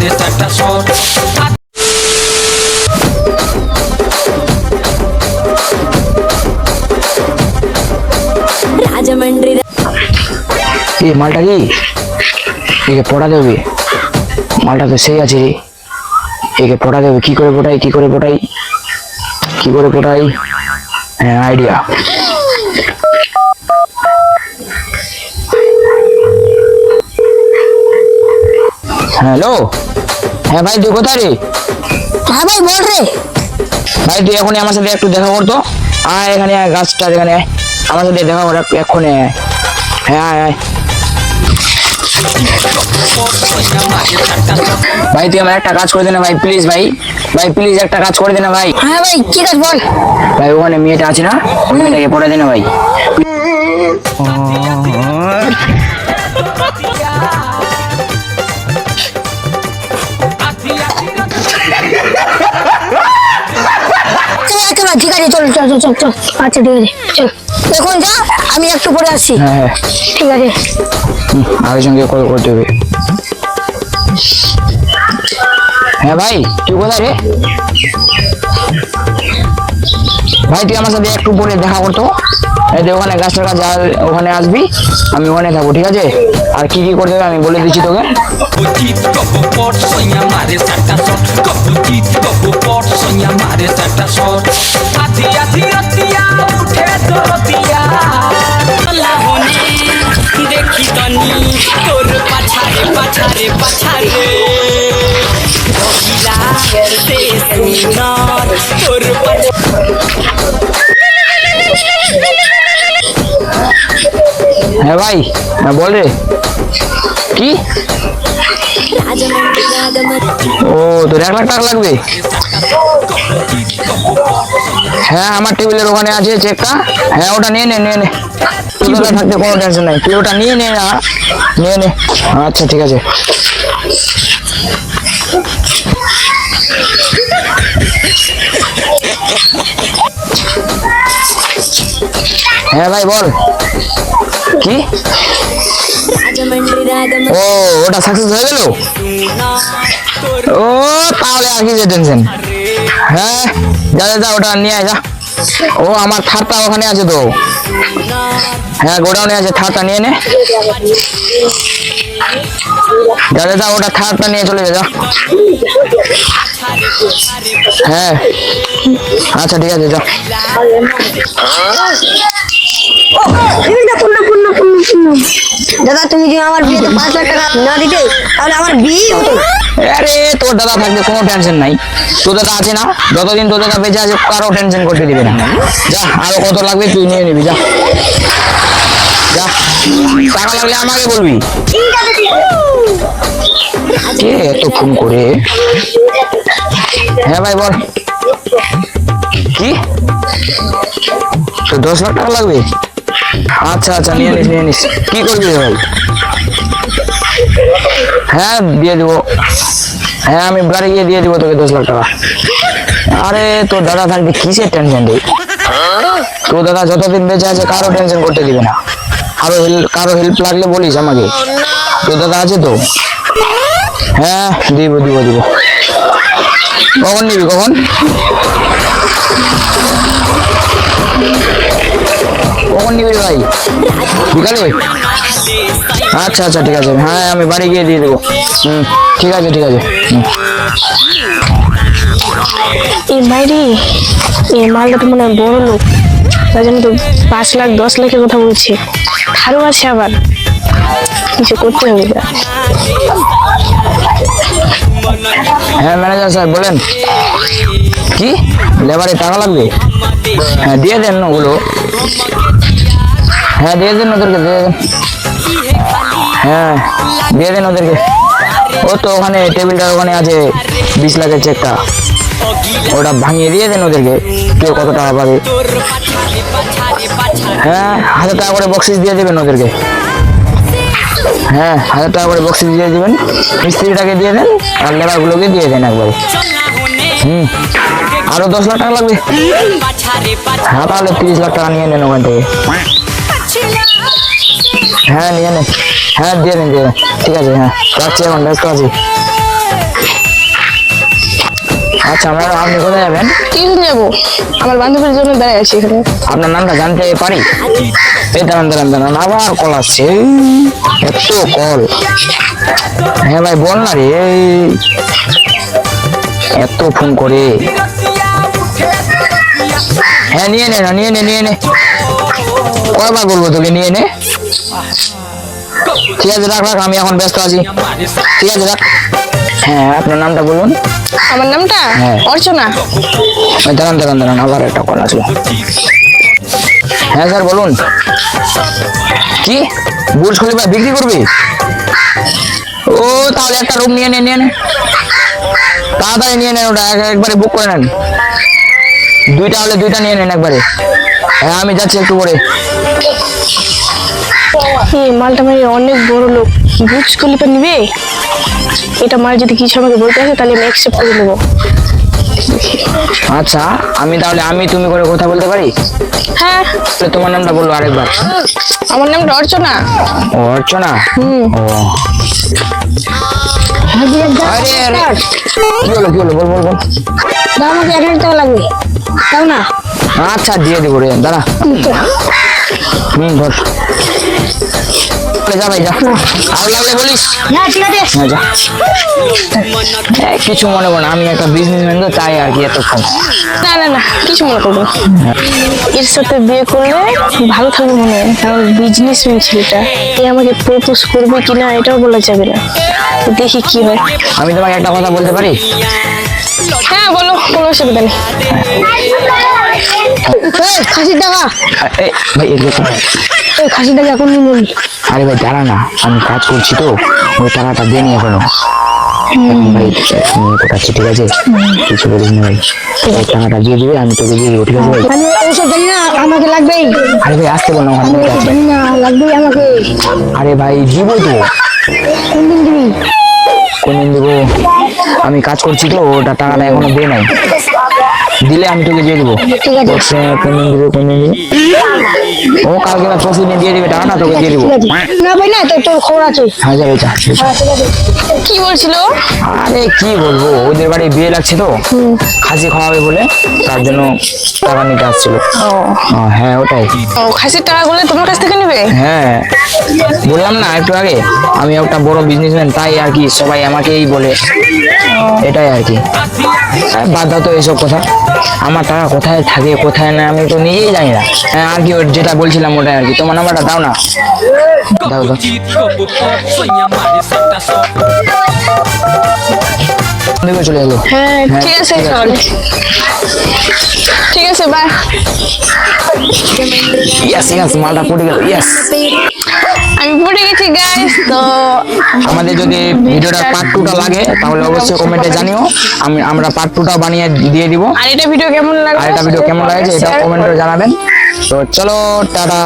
সাড়ে এই মালটা কি? একে পড়া দেবে। মালটা তো সেই আছে একে পড়া দেবে। কি করে পটাই কি করে পটাই কি করে পটাই হ্যাঁ আইডিয়া হ্যালো? হ্যাঁ ভাই তুই কোথায় রে? হ্যাঁ ভাই বল রে। ভাই তুই এখনই আমার সাথে একটু দেখা করতো আয় এখানে আয় গাছটা এখানে আমার সাথে দেখা কর এক- এক্ষুনি আয়। হ্যাঁ আয় আয়। ভাই তুই আমার একটা কাজ করে দে না ভাই প্লিজ ভাই। ভাই প্লিজ একটা কাজ করে দে না ভাই। হ্যাঁ ভাই কি কাজ বল? ভাই ওখানে মেয়েটা আছে না? ওই মেয়েটাকে পড়ে দে না ভাই। ঠিক আছে চল চল চল চল আচ্ছা ঠিক আছে চল। এখন যা আমি একটু পরে আসছি। হ্যাঁ হ্যাঁ। ঠিক আছে। সঙ্গে কল করতে হবে। হ্যাঁ ভাই তুই কোথায় রে? ভাই তুই আমার সাথে একটু পরে দেখা করতো। এই যে ওখানে গাছটার কাছে ওখানে আসবি, আমি ওখানে থাকব, ঠিক আছে? আর কি কি করতে হবে আমি বলে দিচ্ছি তোকে। হ্যাঁ ভাই হ্যাঁ বল রে। কি? ও, তোর এক লাখ টাকা লাগবে? হ্যাঁ আমার টেবিলের ওখানে আছে চেকটা। হ্যাঁ ওটা নিয়ে নে নিয়ে নে। তোর থাকতে কোনো টেনশন নাই। তুই ওটা নিয়ে নে নিয়ে নে। আচ্ছা ঠিক আছে। হ্যাঁ ভাই, বল। কি? ও, ওটা সাকসেস হয়ে গেল? ও, তাহলে আর কি যে টেনশন হ্যাঁ যা যা ওটা নিয়ে আয়, যা। ও, আমার থারটা ওখানে আছে তো। হ্যাঁ গোডাউনে আছে, থারটা নিয়ে নে। যা যা ওটা থারটা নিয়ে চলে যা হ্যাঁ। আচ্ছা ঠিক আছে, যা। হ্যাঁ? দাদা তুমি যদি আমার বিয়েতে পাঁচ লাখ টাকা না দিতে তাহলে আমার বিয়ে হতো। না আরে তোর দাদা থাকবে কোনো টেনশন নাই। তোর দাদা আছে না? যতদিন তোর দাদা বেঁচে আছে কারও টেনশন করতে দিবে না। যা আরও কত লাগবে তুই নিয়ে নিবি যা। যা। টাকা লাগলে আমাকে বলবি। কে এত ফোন করে? হ্যাঁ ভাই বল। কি? তো দশ লাখ টাকা লাগবে? আচ্ছা আচ্ছা নিয়ে নিস নিয়ে নিস। কি করবি ভাই? হ্যাঁ দিয়ে দিব। হ্যাঁ আমি বাড়ি গিয়ে দিয়ে দিব তোকে দশ লাখ টাকা। আরে, তোর দাদা থাকবে কিসের টেনশন রে? তোর দাদা যতদিন বেঁচে আছে, কারও টেনশন করতে দিবে না। আরও হেল্প কারও হেল্প লাগলে বলিস আমাকে। তোর দাদা আছে তো? হ্যাঁ দিব দিব দিব। কখন নিবি, কখন? কখন নিবি ভাই? বিকালে আচ্ছা আচ্ছা ঠিক আছে। হ্যাঁ আমি বাড়ি গিয়ে দিয়ে দেবো। হুম ঠিক আছে ঠিক আছে। এই বাইরে এই মালটা তো মনে হয় বড় লোক। তার জন্য তো পাঁচ লাখ দশ লাখের কথা বলছে। আরও আছে আবার। কিছু করতে হবে হ্যাঁ ম্যানেজার স্যার বলেন। কি? লেবারে টাকা লাগবে? হ্যাঁ দিয়ে দেন ওগুলো। হ্যাঁ দিয়ে দিন ওদেরকে, দিয়ে দেন। হ্যাঁ দিয়ে দিন ওদেরকে। ও তো ওখানে টেবিলটার ওখানে আছে বিশ লাখের চেকটা। ওটা ভাঙিয়ে দিয়ে দেন ওদেরকে, কেউ কত টাকা পাবে। হ্যাঁ হাজার টাকা করে বক্সিস দিয়ে দেবেন ওদেরকে। হ্যাঁ হাজার টাকা করে বক্সিস দিয়ে দেবেন। মিস্ত্রিটাকে দিয়ে দেন আর লেবারগুলোকে দিয়ে দেন একবারে। হুম, আরও দশ লাখ টাকা লাগবে। হ্যাঁ তাহলে তিরিশ লাখ টাকা নিয়ে নেন ওখান থেকে। হ্যাঁ নিয়ে নে। হ্যাঁ দিয়ে দেন দিয়ে ঠিক আছে হ্যাঁ রাখছি এখন ব্যস্ত আছি। আচ্ছা ম্যাডাম আপনি কোথায় যাবেন? যাব আমার বান্ধবীর জন্য দাঁড়িয়ে আছি এখানে। আপনার নামটা জানতে পারি? এই দাঁড়ান দাঁড়ান দাঁড়ান আবার কল আসছে এত কল। হ্যাঁ ভাই বল না রে এই, এত ফোন করে। হ্যাঁ নিয়ে নে না নিয়ে নে নিয়ে নে। কয়বার বলব তোকে নিয়ে নে। ঠিক আছে রাখ রাখ আমি এখন ব্যস্ত আছি। ঠিক আছে রাখ। হ্যাঁ আপনার নামটা বলুন। আমার নামটা? হ্যাঁ। অর্চনা। দাঁড়ান দাঁড়ান দাঁড়ান আবার একটা কল আসলো। হ্যাঁ স্যার বলুন। কি? বুর্জ খলিফা বিক্রি করবি? ও তাহলে একটা রুম নিয়ে নে নিয়ে নে। তাড়াতাড়ি নিয়ে নেন ওটা এক- একবারে বুক করে নেন। দুইটা হলে দুইটা নিয়ে নেন একবারে। হ্যাঁ আমি যাচ্ছি একটু পরে। এই মালটা মানে অনেক বড় লোক। বুঝ খলিফা নিবে? এটা মার যদি কিছু আমাকে বলতে আসে তাহলে আমি অ্যাকসেপ্ট করে নেব। আচ্ছা আমি তাহলে আমি তুমি করে কথা বলতে পারি? হ্যাঁ। তোমার নামটা বলল আরেকবার। আমার নামটা অর্চনা অর্চনা ও। আরে আরে কি হলো কি হলো? বল বল বল। আমাকে হাজার টাকা লাগবে। দাও না। আচ্ছা দিয়ে দেবো রে দাঁড়া। হুম ধর। যা ভাই যা। আর লাগলে বলিস? না ঠিক আছে। হ্যাঁ যা। কিছু মনে করো না আমি একটা বিজনেসম্যান তো তাই আর কি এতক্ষণ। না না না কিছু মনে করব এর সাথে বিয়ে করলে ভালো থাকবে মনে হয় কারণ বিজনেসম্যান ছেলেটা এ আমাকে প্রপোজ করবে কিনা এটাও বলা যাবে না। দেখি কি হয়। আমি তোমাকে একটা কথা বলতে পারি? হ্যাঁ বলো কোনো অসুবিধা নেই। এই, খাসির টাকা। ভাই এদিকে এই খাসির টাকা এখন নিয়ে আরে ভাই দাঁড়া না আমি কাজ করছি তো ওই টাকাটা দিয়ে নিয়ে এখনও। ভাই কোথাচ্ছি ঠিক আছে কিছু বলিস না ভাই। টাকাটা দিয়ে দিবে আমি তোকে দিয়ে দেবো ঠিক আছে ভাই? আমি ওসব জানি না আমাকে লাগবেই। আরে ভাই আসতে বল না। জানি না লাগবেই আমাকে। আরে ভাই দিবো তো। কোন দিন দিবি? কোনদিন দেবো? আমি কাজ করছি তো ওটা টাকাটা এখনও দিয়ে নাই। দিলে আমি তোকে দিয়ে দেবো। ও কালকে বা পরশু দিন দিয়ে দিবে টাকাটা তোকে দিয়ে দেবো। না ভাই না তোর খবর আছে। হ্যাঁ যাবে যা হ্যাঁ, কি বলছিল আরে কি বলব ওদের বাড়ি বিয়ে লাগছে তো। খাসি খাওয়াবে বলে তার জন্য টাকা নিতে আসছিল। হ্যাঁ ওটাই। খাসির টাকাগুলো তোমার কাছ থেকে নেবে হ্যাঁ। বললাম না একটু আগে আমি একটা বড় বিজনেসম্যান তাই আর কি সবাই আমাকেই বলে। এটাই আর কি। বাদ দাও তো এইসব কথা। আমার টাকা কোথায় থাকে কোথায় না আমি তো নিজেই জানি না। হ্যাঁ আর কি যেটা বলছিলাম ওটাই আর কি। তোমার নাম্বারটা দাও না। দাও দাও। চলে এলো। হ্যাঁ হ্যাঁ, ঠিক আছে ঠিক আছে। বাই ইয়াস ইয়াস মালটা পড়ে গেল ইয়াস আমি পড়ে গেছি গাইস তো আমাদের যদি ভিডিওটা পার্ট টুটা লাগে তাহলে অবশ্যই কমেন্টে জানিও। আমি আমরা পার্ট টুটাও বানিয়ে দিয়ে দিব। আর এটা ভিডিও কেমন লাগল? আর এটা ভিডিও কেমন লাগছে এটা কমেন্টে জানাবেন। তো চলো টাটা।